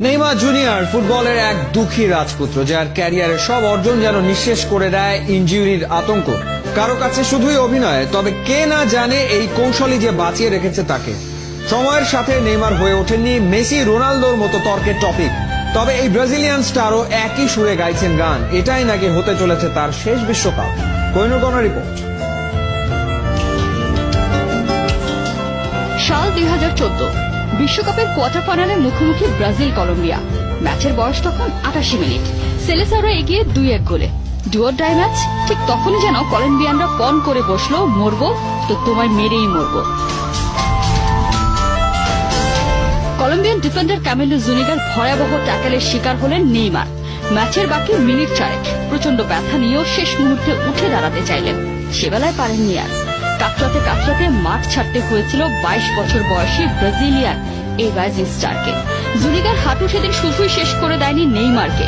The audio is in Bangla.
নেইমার জুনিয়র ফুটবলের এক দুঃখী রাজপুত্র যার ক্যারিয়ারের সব অর্জন যেন নিঃশেষ করে দেয় ইনজুরির আতঙ্ক। কারও কাছে শুধুই অভিনয়, তবে কে না জানে এই কৌশলী যে বাঁচিয়ে রেখেছে তাকে। সময়ের সাথে নেইমার হয়ে ওঠেননি মেসি রোনালদোর মতো তর্কের টপিক। তবে এই ব্রাজিলিয়ান স্টারও একই সুরে গাইছেন গান, এটাই নাকি হতে চলেছে তার শেষ বিশ্বকাপ। কোহিনুর গণ রিপোর্ট। সাল দুই বিশ্বকাপের কোয়ার্টার ফাইনালে মুখোমুখি ব্রাজিল কলম্বিয়া। ম্যাচের বয়স তখন আটাশি মিনিট। সেলেসারো এগিয়ে দুই এক গোলে। ডুয়ার ডাই ম্যাচ, ঠিক তখনই যেন কলম্বিয়ানরা পণ করে বসল, মরবো তো তোমায় মেরেই মরবো। কলম্বিয়ান ডিফেন্ডার ক্যামেলো জুনিগার ভয়াবহ ট্যাকেলের শিকার হলেন নেইমার। ম্যাচের বাকি মিনিট চারেক প্রচণ্ড ব্যথা নিয়েও শেষ মুহূর্তে উঠে দাঁড়াতে চাইলেন। সেবেলায় পারেননি আর। কাতরাতে কাতরাতে মাঠ ছাড়তে হয়েছিল বাইশ বছর বয়সী ব্রাজিলিয়ান এই রাইজিং স্টারকে। জুনিগার হাঁটু সেদিন শুধুই শেষ করে দেয়নি নেইমারকে।